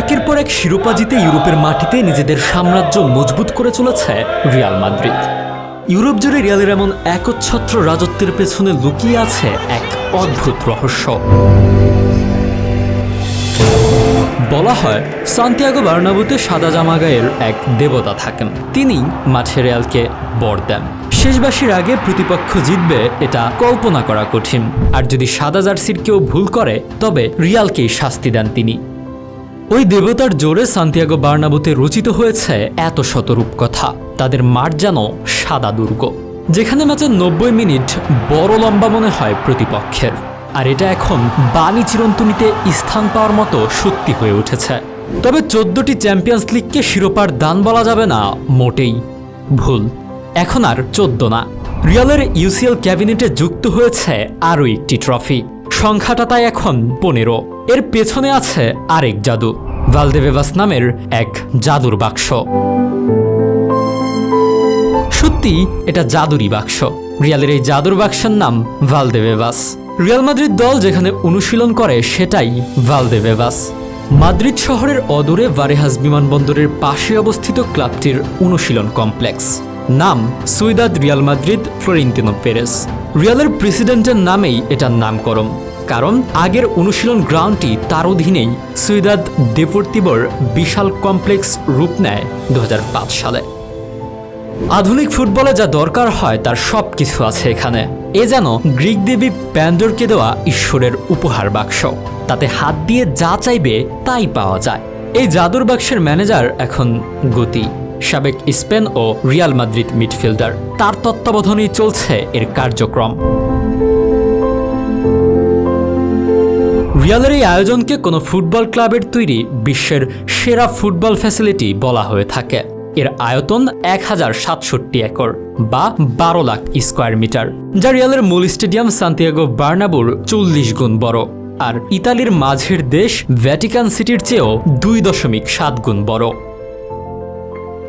একের পর এক শিরোপা জিতে ইউরোপের মাটিতে নিজেদের সাম্রাজ্য মজবুত করে চলেছে রিয়াল মাদ্রিদ। ইউরোপ জুড়ে রিয়ালের এমন একচ্ছত্র রাজত্বের পেছনে লুকিয়ে আছে এক অদ্ভুত রহস্য। বলা হয়, সান্তিয়াগো বার্নাবুতে সাদা জামা গায়ের এক দেবতা থাকেন। তিনি মাঠে রিয়ালকে বর দেন। শেষবাসীর আগে প্রতিপক্ষ জিতবে এটা কল্পনা করা কঠিন। আর যদি সাদা জার্সির কেউ ভুল করে, তবে রিয়ালকেই শাস্তি দেন তিনি। ওই দেবতার জোরে সান্তিয়াগো বার্নাবুতে রচিত হয়েছে এত শত রূপকথা। তাদের মাঠ যেন সাদা দুর্গ। যেখানে ম্যাচের নব্বই মিনিট বড় লম্বা মনে হয় প্রতিপক্ষের। আর এটা এখন বাণী চিরন্তনীতে স্থান পাওয়ার মতো সত্যি হয়ে উঠেছে। তবে চোদ্দটি চ্যাম্পিয়ন্স লিগকে শিরোপার দান বলা যাবে না, মোটেই। ভুল। এখন আর চোদ্দ না। রিয়ালের ইউসিএল ক্যাবিনেটে যুক্ত হয়েছে আরও একটি ট্রফি। সংখ্যাটা তাই এখন পনেরো। এর পেছনে আছে আরেক জাদু ভালদেভেভাস নামের এক জাদুর বাক্স। সত্যি, এটা জাদুরি বাক্স। রিয়ালের এই জাদুর বাক্সের নাম ভালদেভেভাস রিয়াল মাদ্রিদ দল যেখানে অনুশীলন করে সেটাই ভালদেভেভাস মাদ্রিদ শহরের অদূরে ভারেহাস বিমানবন্দরের পাশে অবস্থিত ক্লাবটির অনুশীলন কমপ্লেক্স। নাম Ciudad Real Madrid Florentino Perez. রিয়ালের প্রেসিডেন্টের নামেই এটার নামকরণ। কারণ আগের অনুশীলন গ্রাউন্ডটি তার অধীনেই সুইদাদ দেপোর্তিবর বিশাল কমপ্লেক্স রূপ নেয় দু হাজার পাঁচ সালে। আধুনিক ফুটবলে যা দরকার হয় তার সব কিছু আছে এখানে। এ যেন গ্রিক দেবী প্যান্ডরকে দেওয়া ঈশ্বরের উপহার বাক্স। তাতে হাত দিয়ে যা চাইবে তাই পাওয়া যায়। এই জাদুর বাক্সের ম্যানেজার এখন গতি, সাবেক স্পেন ও রিয়াল মাদ্রিদ মিডফিল্ডার। তার তত্ত্বাবধানেই চলছে এর কার্যক্রম। রিয়ালের এই আয়োজনকে কোনো ফুটবল ক্লাবের তৈরি বিশ্বের সেরা ফুটবল ফ্যাসিলিটি বলা হয়ে থাকে। এর আয়তন এক হাজার সাতষট্টি একর বা বারো লাখ স্কোয়ার মিটার, যা রিয়ালের মূল স্টেডিয়াম সান্তিয়াগো বার্নাবুর চল্লিশ গুণ বড়, আর ইতালির মাঝের দেশ ভ্যাটিকান সিটির চেয়েও দুই দশমিক সাত গুণ বড়।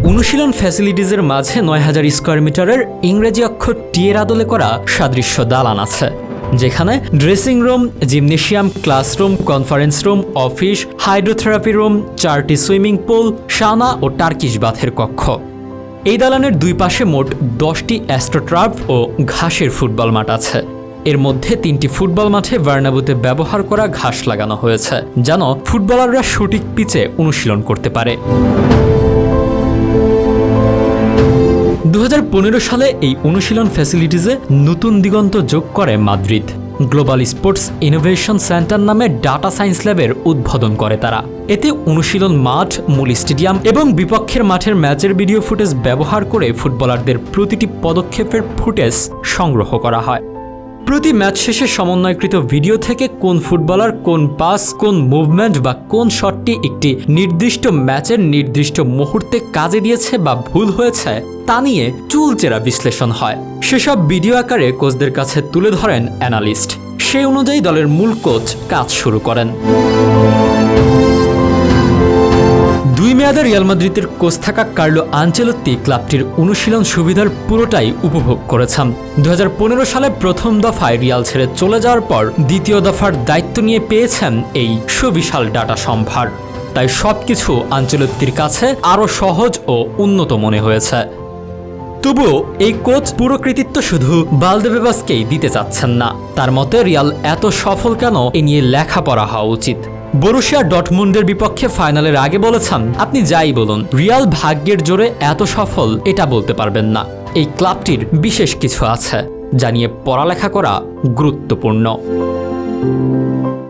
অনুশীলন ফ্যাসিলিটিজের মাঝে নয় হাজার স্কোয়ার মিটারের ইংরেজি অক্ষর টিয়ের আদলে করা সাদৃশ্য দালান আছে। যেখানে dressing room, gymnasium classroom, conference room, office, hydrotherapy room, চারটি সুইমিং পুল সানা ও টার্কিশ বাথের কক্ষ। এই দালানের দুই পাশে মোট দশটি অ্যাস্ট্রোট্রাফ ও ঘাসের ফুটবল মাঠ আছে। এর মধ্যে তিনটি ফুটবল মাঠে বার্নাবুতে ব্যবহার করা ঘাস লাগানো হয়েছে, যেন ফুটবলাররা সঠিক পিচে অনুশীলন করতে পারে। দু হাজার পনেরো সালে এই অনুশীলন ফ্যাসিলিটিসে নতুন দিগন্ত যোগ করে Madrid. Global sports innovation centre নামে ডাটা সায়েন্স ল্যাবের উদ্বোধন করে তারা। এতে অনুশীলন মাঠ, মূল স্টেডিয়াম এবং বিপক্ষের মাঠের ম্যাচের ভিডিও ফুটেজ ব্যবহার করে ফুটবলারদের প্রতিটি পদক্ষেপের ফুটেজ সংগ্রহ করা হয়। প্রতি ম্যাচ শেষে সমন্বয়কৃত ভিডিও থেকে কোন ফুটবলার কোন পাস, কোন মুভমেন্ট বা কোন শটটি একটি নির্দিষ্ট ম্যাচের নির্দিষ্ট মুহূর্তে কাজে দিয়েছে বা ভুল হয়েছে, তা নিয়ে চুলচেরা বিশ্লেষণ হয়। সেসব ভিডিও আকারে কোচদের কাছে তুলে ধরেন অ্যানালিস্ট। সেই অনুযায়ী দলের মূল কোচ কাজ শুরু করেন। দুই মেয়াদে রিয়াল মাদ্রিদের কোচ থাকা কার্লো আঞ্চেলত্তি ক্লাবটির অনুশীলন সুবিধার পুরোটাই উপভোগ করেছেন। দু হাজার পনেরো সালে প্রথম দফায় রিয়াল ছেড়ে চলে যাওয়ার পর দ্বিতীয় দফার দায়িত্ব নিয়ে পেয়েছেন এই সুবিশাল ডাটা সম্ভার। তাই সবকিছু আঞ্চলত্তির কাছে আরও সহজ ও উন্নত মনে হয়েছে। তবুও এই কোচ পুরো কৃতিত্ব শুধু বালদেবেবাসকেই দিতে চাচ্ছেন না। তার মতে রিয়াল এত সফল কেন এ নিয়ে লেখাপড়া হওয়া উচিত। বরুশিয়া ডটমুন্ডের বিপক্ষে ফাইনালের আগে বলেছেন, আপনি যাই বলুন, রিয়াল ভাগ্যের জোরে এত সফল এটা বলতে পারবেন না। এই ক্লাবটির বিশেষ কিছু আছে। যা নিয়ে পড়ালেখা করা গুরুত্বপূর্ণ।